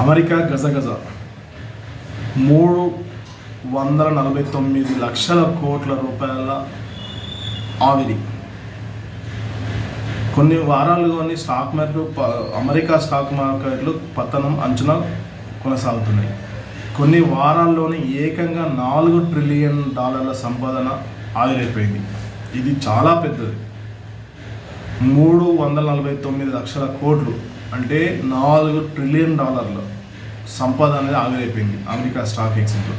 America గజగజ మూడు వందల నలభై తొమ్మిది లక్షల కోట్ల రూపాయల ఆవిరి. కొన్ని వారాలుగాని స్టాక్ మార్కెట్ ప- అమెరికా స్టాక్ మార్కెట్లు పతనం అంచనా కొనసాగుతున్నాయి. కొన్ని వారాల్లోనే ఏకంగా నాలుగు ట్రిలియన్ డాలర్ల సంపాదన ఆవిరైపోయింది. ఇది చాలా పెద్దది. మూడు వందల నలభై తొమ్మిది లక్షల కోట్లు అంటే నాలుగు ట్రిలియన్ డాలర్ల సంపద అనేది ఆవిరైపోయింది అమెరికా స్టాక్ ఎక్స్చేంజ్లో.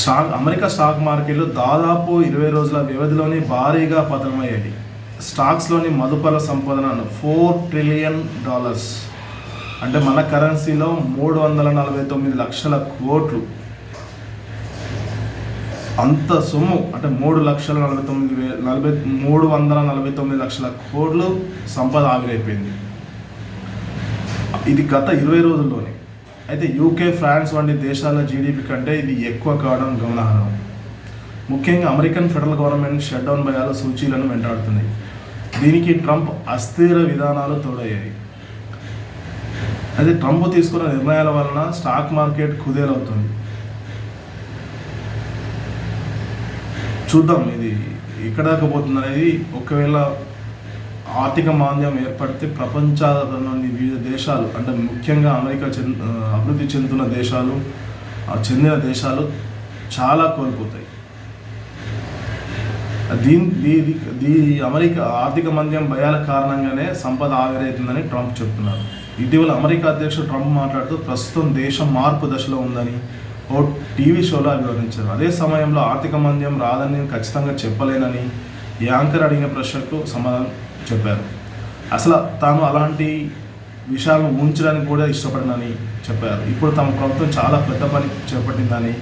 స్టాక్ అమెరికా స్టాక్ మార్కెట్లు దాదాపు ఇరవై రోజుల వ్యవధిలోనే భారీగా పతనమయ్యాయి. స్టాక్స్లోని మదుపర సంపదన ఫోర్ ట్రిలియన్ డాలర్స్ అంటే మన కరెన్సీలో మూడు వందల నలభై తొమ్మిది లక్షల కోట్లు అంత సొమ్ము అంటే మూడు లక్షల నలభై తొమ్మిది వే నలభై మూడు వందల నలభై తొమ్మిది లక్షల కోట్లు సంపద ఆవిరైపోయింది. ఇది గత ఇరవై రోజుల్లోనే. అయితే యూకే ఫ్రాన్స్ వంటి దేశాల జీడిపి కంటే ఇది ఎక్కువ కావడం గమనార్హం. ముఖ్యంగా American federal government shut down సూచీలను వెంటాడుతుంది. దీనికి ట్రంప్ అస్థిర విధానాలు తోడయ్యాయి. అయితే ట్రంప్ తీసుకున్న నిర్ణయాల వలన స్టాక్ మార్కెట్ కుదేలవుతుంది. చూద్దాం ఇది ఎక్కడ దాకా పోతుంది అనేది ఒకవేళ ఆర్థిక మాంద్యం ఏర్పడితే ప్రపంచంలోని వివిధ దేశాలు అంటే ముఖ్యంగా అమెరికా చెంద అభివృద్ధి చెందుతున్న దేశాలు చెందిన దేశాలు చాలా కోల్పోతాయి. దీని దీ దీ- దీ అమెరికా ఆర్థిక మంద్యం భయాల కారణంగానే సంపద ఆవిరైతుందని ట్రంప్ చెప్తున్నారు. ఇటీవల అమెరికా అధ్యక్షుడు ట్రంప్ మాట్లాడుతూ ప్రస్తుతం దేశం మార్పు దశలో ఉందని ఓ టీవీ షోలో వివరించారు. అదే సమయంలో ఆర్థిక మంద్యం రాదని నేను ఖచ్చితంగా చెప్పలేనని యాంకర్ అడిగిన ప్రశ్నకు సమాధానం చెప్పారు. అసలు తాను అలాంటి విషయాలను ఊహించడానికి కూడా ఇష్టపడనని చెప్పారు. ఇప్పుడు తమ ప్రభుత్వం చాలా పెద్ద పని చేపట్టిందని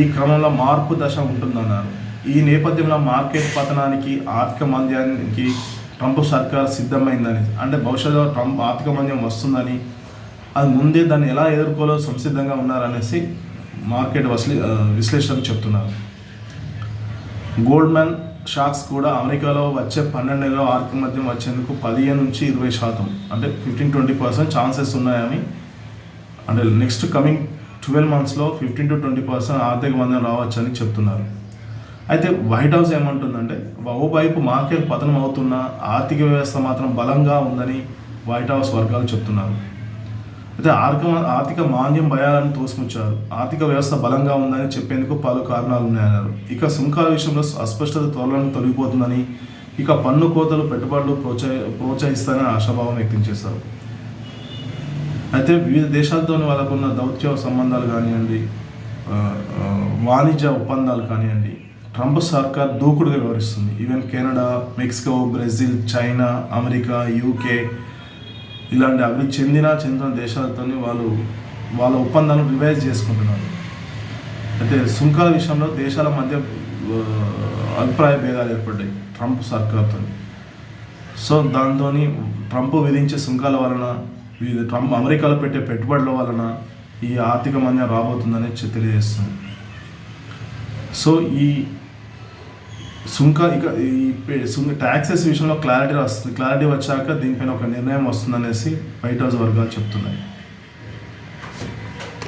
ఈ క్రమంలో మార్పు దశ ఉంటుందన్నారు. ఈ నేపథ్యంలో మార్కెట్ పతనానికి ఆర్థిక మంద్యానికి ట్రంప్ సర్కార్ సిద్ధమైందని అంటే భవిష్యత్తులో ట్రంప్ ఆర్థిక మంద్యం వస్తుందని అది ముందే దాన్ని ఎలా ఎదుర్కోలో సంసిద్ధంగా ఉన్నారనేసి మార్కెట్ వసలి ఆ, చెప్తున్నారు. గోల్డ్మెన్ షాక్స్ కూడా అమెరికాలో వచ్చే పన్నెండు నెలల ఆర్థిక మధ్యం వచ్చేందుకు పదిహేను నుంచి ఇరవై శాతం. అంటే ఫిఫ్టీన్ ట్వంటీ పర్సెంట్ ఛాన్సెస్ ఉన్నాయని. అంటే నెక్స్ట్ కమింగ్ ట్వెల్వ్ మంత్స్లో ఫిఫ్టీన్ టు ట్వంటీ పర్సెంట్ ఆర్థిక మందం రావచ్చని చెప్తున్నారు. అయితే వైట్ హౌస్ ఏమంటుందంటే ఓవైపు మార్కెట్ పతనం అవుతున్న ఆర్థిక వ్యవస్థ మాత్రం బలంగా ఉందని వైట్ హౌస్ వర్గాలు చెప్తున్నారు. అయితే ఆర్థిక ఆర్థిక మాంద్యం భయాలను తోసుకొచ్చారు. ఆర్థిక వ్యవస్థ బలంగా ఉందని చెప్పేందుకు పలు కారణాలు ఉన్నాయన్నారు ఇక సుంకాల విషయంలో అస్పష్టత త్వరలను తొలగిపోతుందని ఇక పన్ను కోతలు పెట్టుబడులు ప్రోత్సహి ప్రోత్సహిస్తారని ఆశాభావం వ్యక్తం చేశారు. అయితే వివిధ దేశాలతోని వాళ్ళకున్న దౌత్య సంబంధాలు కానివ్వండి వాణిజ్య ఒప్పందాలు కానివ్వండి ట్రంప్ సర్కార్ దూకుడుగా వివరిస్తుంది. Even Canada Mexico Brazil China America UK ఇలాంటి అభివృద్ధి చెందిన చెందిన దేశాలతో వాళ్ళు వాళ్ళ ఒప్పందాలను రివైజ్ చేసుకుంటున్నారు. అయితే సుంకాల విషయంలో దేశాల మధ్య అభిప్రాయ భేదాలు ఏర్పడ్డాయి ట్రంప్ సర్కార్తో సో దాంతో ట్రంప్ విధించే సుంకాల వలన వివిధ ట్రంప్ అమెరికాలో పెట్టే పెట్టుబడుల వలన ఈ ఆర్థిక మంద్యం రాబోతుందని తెలియజేస్తుంది. సో ఈ సుంక ఇక ఈ పే- సుంక ట్యాక్సెస్ విషయంలో క్లారిటీ వస్తుంది క్లారిటీ వచ్చాక దీనిపైన ఒక నిర్ణయం వస్తుందనేసి వైట్ హౌస్ వర్గాలు చెప్తున్నాయి.